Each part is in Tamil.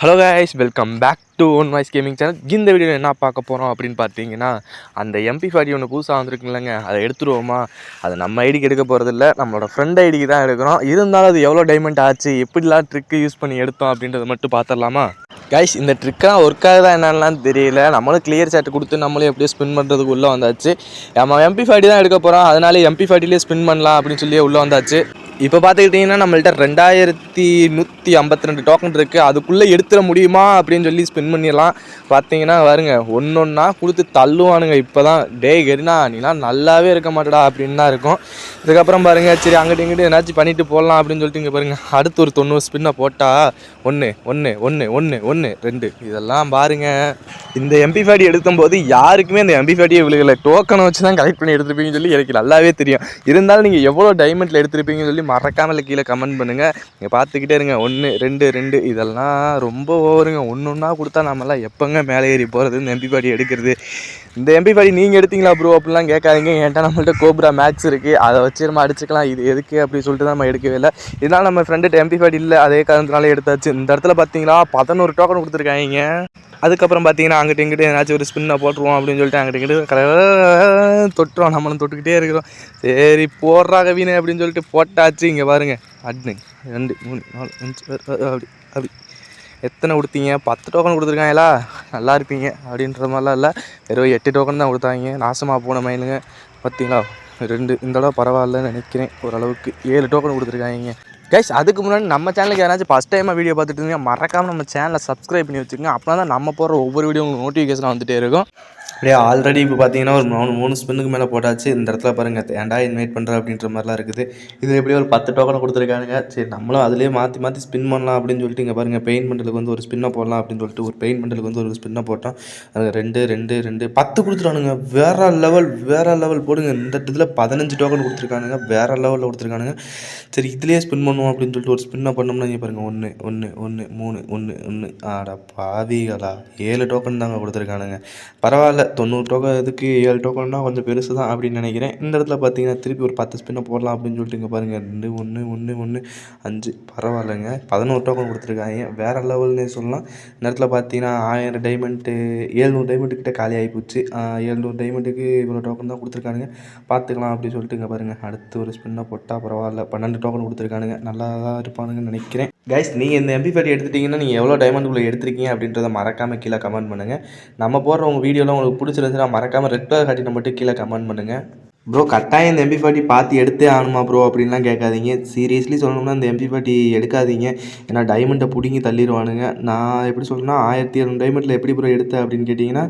Hello guys welcome back to one voice gaming channel இந்த வீடியோவில் என்ன பார்க்க போகிறோம் அப்படின்னு பார்த்தீங்கன்னா அந்த எம்பி ஃபார்ட்டி ஒன்று புதுசாக வந்திருக்குல்லங்க அதை எடுத்துருவோமா? அது நம்ம ஐடிக்கு எடுக்க போகிறதில்ல நம்மளோட ஃப்ரெண்ட் ஐடிக்கு தான் எடுக்கிறோம். இருந்தாலும் அது எவ்வளோ டைமண்ட் ஆச்சு எப்படிலாம் ட்ரிக்கு யூஸ் பண்ணி எடுத்தோம் அப்படின்றத மட்டும் பார்த்துடலாமா? கைஸ் இந்த ட்ரிக்கெலாம் ஒர்க் ஆகுதா என்னென்னலாம் தெரியல. நம்மளும் கிளியர் சேட் கொடுத்து நம்மளும் எப்படியோ ஸ்பின் பண்ணுறதுக்கு உள்ளே வந்தாச்சு. நம்ம எம்பி ஃபார்ட்டி தான் எடுக்க போகிறோம் அதனால எம்பி ஃபார்ட்டிலே ஸ்பின் பண்ணலாம் அப்படின்னு சொல்லி உள்ளே வந்தாச்சு. இப்போ பார்த்துக்கிட்டிங்கன்னா நம்மள்ட்ட ரெண்டாயிரத்தி நூற்றி ஐம்பத்தி ரெண்டு டோக்கன் இருக்குது அதுக்குள்ளே எடுத்துட முடியுமா அப்படின்னு சொல்லி ஸ்பெண்ட் பண்ணிடலாம். பார்த்தீங்கன்னா வருங்க ஒன்று ஒன்றா கொடுத்து தள்ளுவானுங்க. இப்போ தான் டே கெரினா நீலாம் நல்லாவே இருக்க மாட்டடா அப்படின்னு தான் இருக்கும். இதுக்கப்புறம் பாருங்கள் சரி அங்கிட்டு இங்கிட்டு என்னாச்சும் பண்ணிட்டு போடலாம் அப்படின்னு சொல்லிட்டு இங்கே பாருங்கள் அடுத்து ஒரு தொண்ணூறு ஸ்பின்னை போட்டால் ஒன்று ஒன்று ஒன்று ஒன்று ஒன்று ரெண்டு. இதெல்லாம் பாருங்கள் இந்த எம்பி ஃபேடி எடுக்கும்போது யாருக்குமே இந்த எம்பி ஃபேடியை விழுகலை. டோக்கனை வச்சு தான் கலெக்ட் பண்ணி எடுத்துருப்பீங்கன்னு சொல்லி எனக்கு நல்லாவே தெரியும். இருந்தாலும் நீங்கள் எவ்வளோ டைமண்டில் எடுத்துருப்பீங்கன்னு சொல்லி மறக்காமல் கீழே கமெண்ட் பண்ணுங்கள் நீங்கள் பார்த்துக்கிட்டே இருங்க. ஒன்று ரெண்டு ரெண்டு இதெல்லாம் ரொம்ப ஓவருங்க. ஒன்று ஒன்றா கொடுத்தா நம்மளாம் எப்போங்க மேலே ஏறி போகிறது இந்த எம்பி பாடி எடுக்கிறது? இந்த எம்பி பாடி நீங்கள் எடுத்தீங்களா ப்ரோ அப்படிலாம் கேட்காதீங்க. ஏன்ட்டா நம்மள்ட்ட கோப்ரா மேக்ஸ் இருக்குது அதை வச்சு நம்ம அடிச்சுக்கலாம். இது எதுக்கு அப்படின்னு சொல்லிட்டு தான் நம்ம எடுக்கவே இல்லை. இதனால் நம்ம ஃப்ரெண்டுகிட்ட எம்பி பாடி இல்லை. அதே காரணத்தினால எடுத்தாச்சு. இந்த இடத்துல பார்த்தீங்களா பதினோரு டோக்கன் கொடுத்துருக்காங்க. அதுக்கப்புறம் பார்த்தீங்கன்னா அங்கிட்ட இங்கிட்ட ஏதாச்சும் ஒரு ஸ்பின்னை போட்டுருவோம் அப்படின்னு சொல்லிட்டு அங்கிட்ட இங்கிட்ட தொட்டுருவோம். நம்மளும் தொட்டுக்கிட்டே இருக்கிறோம். சரி போடுறா கவினு அப்படின்னு சொல்லிட்டு போட்டாச்சு. இங்கே பாருங்கள் அட்னு. ரெண்டு மூணு நாலு அஞ்சு அப்படி அப்படி எத்தனை கொடுத்தீங்க பத்து டோக்கன் கொடுத்துருக்காங்களா நல்லா இருப்பீங்க அப்படின்ற மாதிரிலாம் இல்லை. வெறும் எட்டு டோக்கன் தான் கொடுத்தாங்க. நாசமாக போன மயிலுங்க பார்த்தீங்களா ரெண்டு இந்த தடவை பரவாயில்லன்னு நினைக்கிறேன். ஓரளவுக்கு ஏழு டோக்கன் கொடுத்துருக்காங்க. கைஸ் அதுக்கு முன்னாடி நம்ம சேனலுக்கு யாராச்சும் ஃபஸ்ட் டைமாக வீடியோ பார்த்துட்டு இருந்தீங்க மறக்காமல் நம்ம சேனலை சப்ஸ்கிரைப் பண்ணி வச்சுக்கோங்க. அப்போ தான் நம்ம போகிற ஒவ்வொரு வீடியோ உங்களுக்கு நோட்டிஃபிகேஷன் வந்துகிட்டே இருக்கும். அப்படியே ஆல்ரெடி இப்போ பார்த்தீங்கன்னா ஒரு மூணு மூணு ஸ்பின்னுக்கு மேலே போட்டாச்சு. இந்த இடத்துல பாருங்கள் ஏன்டா இன்வைட் பண்ணுற அப்படின்ற மாதிரிலாம் இருக்குது. இது எப்படியோ ஒரு பத்து டோக்கனை கொடுத்துருக்கானுங்க. சரி நம்மளும் அதிலே மாற்றி மாற்றி ஸ்பின் பண்ணலாம் அப்படின்னு சொல்லிட்டு இங்கே பாருங்கள் பெயின் மண்டலுக்கு வந்து ஒரு ஸ்பின்னை போடலாம் அப்படின்னு சொல்லிட்டு ஒரு பெயின் மண்டலுக்கு வந்து ஒரு ஸ்பின்னை போட்டோம். அது ரெண்டு ரெண்டு ரெண்டு பத்து கொடுத்துட்டானுங்க வேற லெவல் வேற லெவல் போடுங்க. இந்த இதில் பதினஞ்சு டோக்கன் கொடுத்துருக்கானுங்க. வேற லெவலில் கொடுத்துருக்கானுங்க. சரி இதுலேயே ஸ்பின் பண்ணுவோம் அப்படின்னு சொல்லிட்டு ஒரு ஸ்பின்னை பண்ணோம்னா இங்கே பாருங்கள் ஒன்று ஒன்று ஒன்று மூணு ஒன்று ஒன்று ஆடா பாவிகளா. ஏழு டோக்கன் தாங்க கொடுத்துருக்கானுங்க. பரவாயில்ல தொண்ணூறு டோக்கன் இதுக்கு ஏழு டோக்கன்னா கொஞ்சம் பெருசு தான் அப்படின்னு நினைக்கிறேன். இந்த இடத்துல பார்த்தீங்கன்னா திருப்பி ஒரு பத்து ஸ்பின்னை போடலாம் அப்படின்னு சொல்லிட்டு இங்கே பாருங்கள் ரெண்டு ஒன்று ஒன்று ஒன்று அஞ்சு. பரவாயில்லைங்க. பதினோரு டோக்கன் கொடுத்துருக்காங்க. வேறு லெவல்னே சொல்லலாம். இந்த இடத்துல பார்த்தீங்கன்னா ஆயிரம் டைமண்ட்டு ஏழ்நூறு டைமண்ட்டு கிட்டே காலி ஆகி போச்சு. ஏழ்நூறு டைமண்ட்டுக்கு இவ்வளோ டோக்கன் தான் கொடுத்துருக்கானுங்க. பார்த்துக்கலாம் அப்படின்னு சொல்லிட்டு இங்கே பாருங்கள் அடுத்து ஒரு ஸ்பின்னை போட்டால் பரவாயில்ல. பன்னெண்டு டோக்கன் கொடுத்துருக்கானுங்க. நல்லா தான் இருப்பானுங்கன்னு நினைக்கிறேன். கைஸ் நீங்கள் இந்த எம்பி ஃபேட்டி எடுத்துட்டிங்கன்னா நீங்கள் எவ்வளோ டைமண்டுக்குள்ளே எடுத்திருக்கீங்க அப்படின்றத மறக்காமல் கீழே கமெண்ட் பண்ணுங்கள் நம்ம போடுற உங்கள் வீடியோலாம் உங்களுக்கு பிடிச்சிருந்துச்சுன்னா மறக்காமல் ரெட் கலர் காட்டின மட்டும் கீழே கமெண்ட் பண்ணுங்கள் ப்ரோ கட்டாயம் இந்த எம்பி ஃபார்ட்டி பார்த்து எடுத்தே ஆகணுமா ப்ரோ அப்படின்லாம் கேட்காதீங்க. சீரியஸ்லி சொல்லணும்னா இந்த எம்பி ஃபார்ட்டி எடுக்காதீங்க. ஏன்னா டைமண்டை பிடிங்கி தள்ளிடுவானுங்க நான் எப்படி சொல்லணும்னா ஆயிரத்தி இரநூறு டைமண்டில் எப்படி ப்ரோ எடுத்தேன் அப்படின்னு கேட்டிங்கன்னா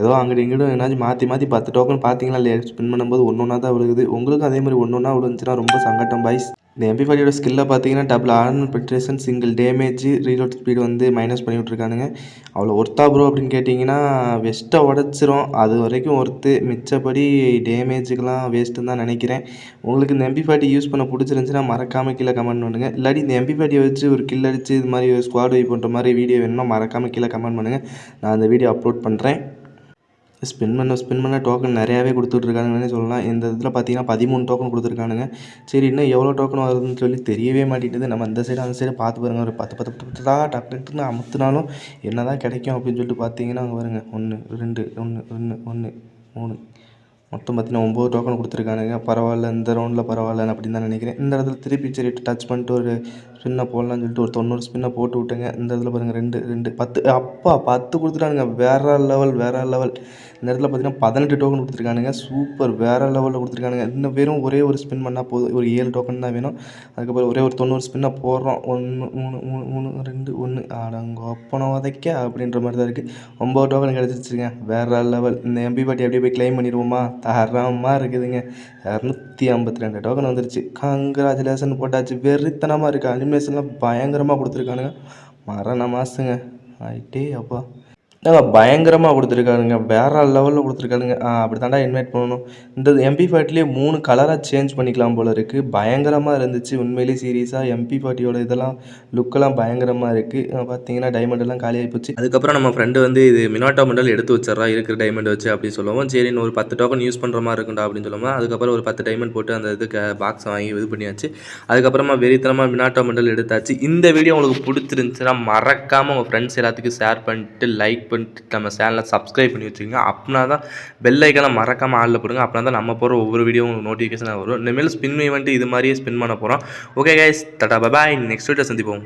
ஏதோ அங்கிட்டு இங்கிட்டும் என்னாச்சும் மாற்றி மாற்றி பத்து டோக்கன் பார்த்தீங்களா இல்லை ஸ்பின் பண்ணும்போது ஒன்று ஒன்றா தான் விழுகுது. உங்களுக்கும் அதே மாதிரி ஒன்று ஒன்றா விழுந்துச்சுன்னா ரொம்ப சங்கட்டம் பாய்ஸ் இந்த எம்பி ஃபார்ட்டியோட ஸ்கில்லை பார்த்தீங்கன்னா double armour penetration single damage reload speed வந்து மைனஸ் பண்ணி விட்ருக்கானுங்க அவ்வளோ ஒர்த்தா ப்ரோ அப்படின்னு கேட்டிங்கன்னா வெஸ்ட்டை உடச்சிரும். அது வரைக்கும் ஒர்த்து மிச்சப்படி டேமேஜுக்கெலாம் வேஸ்ட்டுன்னு தான் நினைக்கிறேன். உங்களுக்கு இந்த எம்பி ஃபார்ட்டி யூஸ் பண்ண பிடிச்சிருந்துச்சின்னா மறக்காமல் கீழே கமெண்ட் பண்ணுங்கள் இல்லாட்டி இந்த எம்பி ஃபார்ட்டியை வச்சு ஒரு கில் அடித்து இது மாதிரி ஸ்குவாட் வை பண்ணுற மாதிரி வீடியோ வேணும்னா மறக்காமல் கீழே கமெண்ட் பண்ணுங்கள் நான் அந்த வீடியோ அப்லோட் பண்ணுறேன் ஸ்பின் பண்ண ஸ்பின் பண்ண டோக்கன் நிறையாவே கொடுத்துட்ருக்கானுங்கன்னு சொல்லலாம். இந்த இதில் பார்த்தீங்கன்னா பதிமூணு டோக்கன் கொடுத்துருக்கானுங்க. சரி இன்னும் எவ்வளோ டோக்கன் வருதுன்னு சொல்லி தெரியவே மாட்டேங்குது. நம்ம அந்த சைடு அந்த சைடு பார்த்து பாருங்கள் ஒரு பத்து பத்து பத்து பத்தா டக்கு டக்குன்னு அமுத்துனாலும் என்ன தான் கிடைக்கும் அப்படின்னு சொல்லிட்டு பார்த்தீங்கன்னா அங்கே பாருங்கள் ஒன்று ரெண்டு ஒன்று ஒன்று ஒன்று மூணு. மொத்தம் பார்த்தீங்கன்னா ஒம்பது டோக்கன் கொடுத்துருக்கானுங்க. பரவாயில்ல இந்த ரவுண்டில் பரவாயில்ல அப்படின்னு தான் நினைக்கிறேன். இந்த இடத்துல திருப்பி சரி டச் பண்ணிட்டு ஒரு ஸ்பின்னை போடலான்னு சொல்லிட்டு ஒரு தொண்ணூறு ஸ்பின்னை போட்டு விட்டுங்க. இந்த இடத்துல பாருங்கள் ரெண்டு ரெண்டு பத்து அப்பா பத்து கொடுத்துட்டானுங்க. வேற லெவல் வேற லெவல் இந்த இடத்துல பார்த்தீங்கன்னா பதினெட்டு டோக்கன் கொடுத்துருக்கானுங்க. சூப்பர் வேறு லெவலில் கொடுத்துருக்கானுங்க. இன்னும் வெறும் ஒரே ஒரு ஸ்பின் பண்ணால் போதும். ஒரு ஏழு டோக்கன் தான் வேணும். அதுக்கப்புறம் ஒரே ஒரு தொண்ணூறு ஸ்பின்னை போடுறோம். ஒன்று மூணு மூணு மூணு ரெண்டு ஒன்று அடங்க ஒப்பனை உதைக்க அப்படின்ற மாதிரி தான் இருக்குது ஒம்பது டோக்கன் கிடச்சிருச்சுங்க. வேறு லெவல் இந்த எம்பி பாட்டி அப்படியே போய் கிளைம் பண்ணிடுவோமா? தரமாக இருக்குதுங்க. இரநூத்தி ஐம்பத்தி ரெண்டு டோக்கன் வந்துருச்சு. கங்க்ராச்சுலேஷன் போட்டாச்சு. வெறித்தனமாக இருக்குது அனிமேஷன்லாம் பயங்கரமாக கொடுத்துருக்கானுங்க. மரண மாசுங்க ஆயிட்டே அப்பா. ஏங்க பயங்கரமாக கொடுத்துருக்கானுங்க. வேற லெவலில் கொடுத்துருக்கானுங்க. அப்படி தாண்டா இன்வைட் பண்ணணும். இந்த எம்பி ஃபார்ட்டிலே மூணு கலராக சேஞ்ச் பண்ணிக்கலாம் போல் இருக்குது பயங்கரமாக இருந்துச்சு. உண்மையிலேயே சீரியஸாக எம்பி ஃபார்ட்டியோட இதெல்லாம் லுக்கெல்லாம் பயங்கரமாக இருக்குது பார்த்தீங்கன்னா டைமண்ட் எல்லாம் காலியாகி போச்சு. அதுக்கப்புறம் நம்ம ஃப்ரெண்டு வந்து இது மினாட்டோ மண்டல் எடுத்து வச்சிடறா இருக்கிற டைமண்ட் வச்சு அப்படின்னு சொல்லுவோம். சரி இன்னும் ஒரு பத்து டோக்கன் யூஸ் பண்ணுற மாதிரி இருக்கும்டா அப்படின்னு சொல்லுவோம். அதுக்கப்புறம் ஒரு பத்து டைமண்ட் போட்டு அந்த இதுக்கு பாக்ஸ் வாங்கி இது பண்ணியாச்சு. அதுக்கப்புறமா வெறித்தனமாக மினாட்டோ மண்டல் எடுத்தாச்சு. இந்த வீடியோ உங்களுக்கு பிடிச்சிருந்துச்சுன்னா மறக்காமல் உங்கள் ஃப்ரெண்ட்ஸ் எல்லாத்துக்கும் ஷேர் பண்ணிட்டு லைக் பண்ணிட்டு நம்ம சேனலை சப்ஸ்கிரைப் பண்ணி வச்சுக்கோங்க. அப்படின்னா தான் பெல் ஐக்கனை மறக்காமல் ஆளில் போடுங்க. அப்படின்னா தான் நம்ம போகிற ஒவ்வொரு வீடியோ உங்களுக்கு நோட்டிஃபிகேஷன் வரும். இனிமேல் ஸ்பின் வந்துட்டு இது மாதிரியே ஸ்பின் பண்ண போகிறோம் okay guys tata bye next வீட்டில் சந்திப்போம்.